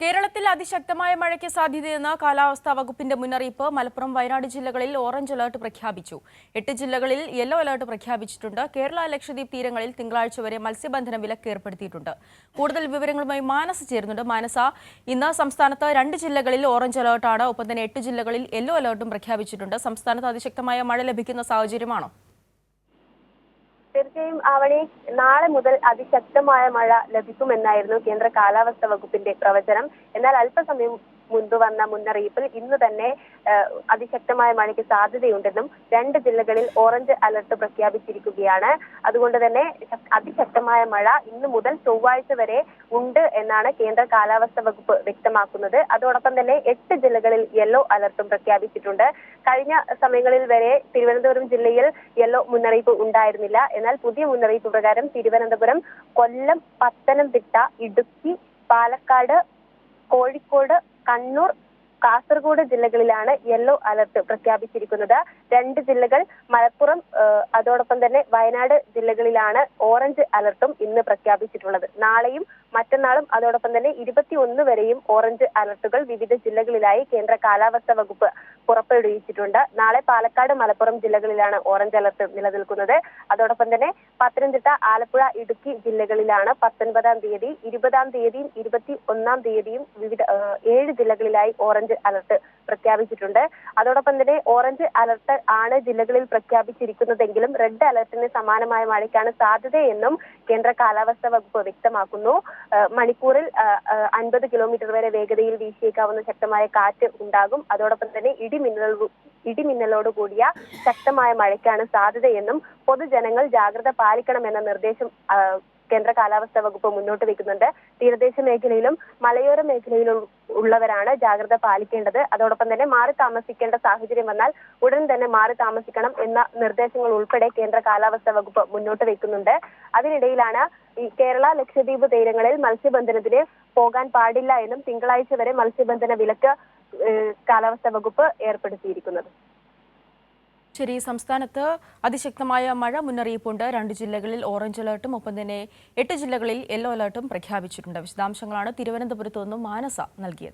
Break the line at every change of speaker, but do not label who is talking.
കേരളത്തിൽ അതിശക്തമായ മഴയ്ക്ക് സാധ്യതയെന്ന കാലാവസ്ഥാ വകുപ്പിന്റെ മുന്നറിയിപ്പ് മലപ്പുറം വയനാട് ജില്ലകളിൽ ഓറഞ്ച് അലർട്ട് പ്രഖ്യാപിച്ചു. എട്ട് ജില്ലകളിൽ യെല്ലോ അലർട്ട് പ്രഖ്യാപിച്ചിട്ടുണ്ട്. കേരള ലക്ഷദ്വീപ് തീരങ്ങളിൽ തിങ്കളാഴ്ച വരെ മത്സ്യബന്ധന വിലക്ക് ഏർപ്പെടുത്തിയിട്ടുണ്ട്. കൂടുതൽ വിവരങ്ങളുമായി മാനസ് ചേരുന്നുണ്ട്. മാനസ ഇന്ന് സംസ്ഥാനത്ത് രണ്ട് ജില്ലകളിൽ ഓറഞ്ച് അലർട്ടാണ്. ഒപ്പം തന്നെ എട്ട് ജില്ലകളിൽ യെല്ലോ അലർട്ടും പ്രഖ്യാപിച്ചിട്ടുണ്ട്. സംസ്ഥാനത്ത് അതിശക്തമായ മഴ ലഭിക്കുന്ന സാഹചര്യമാണോ?
തീർച്ചയായും ആവണി നാളെ മുതൽ അതിശക്തമായ മഴ ലഭിക്കുമെന്നായിരുന്നു കേന്ദ്ര കാലാവസ്ഥ വകുപ്പിന്റെ പ്രവചനം. എന്നാൽ അല്പസമയം മുൻപ് വന്ന മുന്നറിയിപ്പിൽ ഇന്ന് തന്നെ അതിശക്തമായ മഴയ്ക്ക് സാധ്യതയുണ്ടെന്നും രണ്ട് ജില്ലകളിൽ ഓറഞ്ച് അലർട്ട് പ്രഖ്യാപിച്ചിരിക്കുകയാണ്. അതുകൊണ്ട് തന്നെ അതിശക്തമായ മഴ ഇന്ന് മുതൽ ചൊവ്വാഴ്ച വരെ ഉണ്ട് എന്നാണ് കേന്ദ്ര കാലാവസ്ഥ വകുപ്പ് വ്യക്തമാക്കുന്നത്. അതോടൊപ്പം തന്നെ എട്ട് ജില്ലകളിൽ യെല്ലോ അലർട്ടും പ്രഖ്യാപിച്ചിട്ടുണ്ട്. കഴിഞ്ഞ സമയങ്ങളിൽ വരെ തിരുവനന്തപുരം ജില്ലയിൽ യെല്ലോ മുന്നറിയിപ്പ് ഉണ്ടായിരുന്നില്ല. എന്നാൽ പുതിയ മുന്നറിയിപ്പ് പ്രകാരം തിരുവനന്തപുരം കൊല്ലം പത്തനംതിട്ട ഇടുക്കി പാലക്കാട് കോഴിക്കോട് കണ്ണൂർ കാസർഗോഡ് ജില്ലകളിലാണ് യെല്ലോ അലർട്ട് പ്രഖ്യാപിച്ചിരിക്കുന്നത്. രണ്ട് ജില്ലകൾ മലപ്പുറം അതോടൊപ്പം തന്നെ വയനാട് ജില്ലകളിലാണ് ഓറഞ്ച് അലർട്ടും ഇന്ന് പ്രഖ്യാപിച്ചിട്ടുള്ളത്. നാളെയും മറ്റന്നാളും അതോടൊപ്പം തന്നെ ഇരുപത്തി ഒന്ന് വരെയും ഓറഞ്ച് അലർട്ടുകൾ വിവിധ ജില്ലകളിലായി കേന്ദ്ര കാലാവസ്ഥാ വകുപ്പ് പുറപ്പെടുവിച്ചിട്ടുണ്ട്. നാളെ പാലക്കാട് മലപ്പുറം ജില്ലകളിലാണ് ഓറഞ്ച് അലർട്ട് നിലനിൽക്കുന്നത്. അതോടൊപ്പം തന്നെ പത്തനംതിട്ട ആലപ്പുഴ ഇടുക്കി ജില്ലകളിലാണ് പത്തൊൻപതാം തീയതി ഇരുപതാം തീയതിയും ഇരുപത്തി ഒന്നാം തീയതിയും വിവിധ ഏഴ് ജില്ലകളിലായി ഓറഞ്ച് അലർട്ട് പ്രഖ്യാപിച്ചിട്ടുണ്ട്. അതോടൊപ്പം തന്നെ ഓറഞ്ച് അലർട്ട് ആണ് ജില്ലകളിൽ പ്രഖ്യാപിച്ചിരിക്കുന്നതെങ്കിലും റെഡ് അലർട്ടിന് സമാനമായ മഴയ്ക്കാണ് സാധ്യതയെന്നും കേന്ദ്ര കാലാവസ്ഥാ വകുപ്പ് വ്യക്തമാക്കുന്നു. മണിക്കൂറിൽ അൻപത് കിലോമീറ്റർ വരെ വേഗതയിൽ വീശിയേക്കാവുന്ന ശക്തമായ കാറ്റ് ഉണ്ടാകും. അതോടൊപ്പം തന്നെ ഇടിമിന്നൽ ഇടിമിന്നലോട് കൂടിയ ശക്തമായ മഴയ്ക്കാണ് സാധ്യതയെന്നും പൊതുജനങ്ങൾ ജാഗ്രത പാലിക്കണമെന്ന നിർദ്ദേശം കേന്ദ്ര കാലാവസ്ഥാ വകുപ്പ് മുന്നോട്ട് വെക്കുന്നുണ്ട്. തീരദേശ മേഖലയിലും മലയോര മേഖലയിലും ഉള്ളവരാണ് ജാഗ്രത പാലിക്കേണ്ടത്. അതോടൊപ്പം തന്നെ മാറി താമസിക്കേണ്ട സാഹചര്യം വന്നാൽ ഉടൻ തന്നെ മാറി താമസിക്കണം എന്ന നിർദ്ദേശങ്ങൾ ഉൾപ്പെടെ കേന്ദ്ര കാലാവസ്ഥാ വകുപ്പ് മുന്നോട്ട് വെക്കുന്നുണ്ട്. അതിനിടയിലാണ് ഈ കേരള ലക്ഷദ്വീപ് തീരങ്ങളിൽ മത്സ്യബന്ധനത്തിന് പോകാൻ പാടില്ല എന്നും തിങ്കളാഴ്ച വരെ മത്സ്യബന്ധന വിലക്ക് കാലാവസ്ഥാ വകുപ്പ് ഏർപ്പെടുത്തിയിരിക്കുന്നത്.
ശരി സംസ്ഥാനത്ത് അതിശക്തമായ മഴ മുന്നറിയിപ്പുണ്ട്. രണ്ട് ജില്ലകളിൽ ഓറഞ്ച് അലർട്ടും ഒപ്പം തന്നെ എട്ട് ജില്ലകളിൽ യെല്ലോ അലർട്ടും പ്രഖ്യാപിച്ചിട്ടുണ്ട്. വിശദാംശങ്ങളാണ് തിരുവനന്തപുരത്തു നിന്നും മാനസ നൽകിയത്.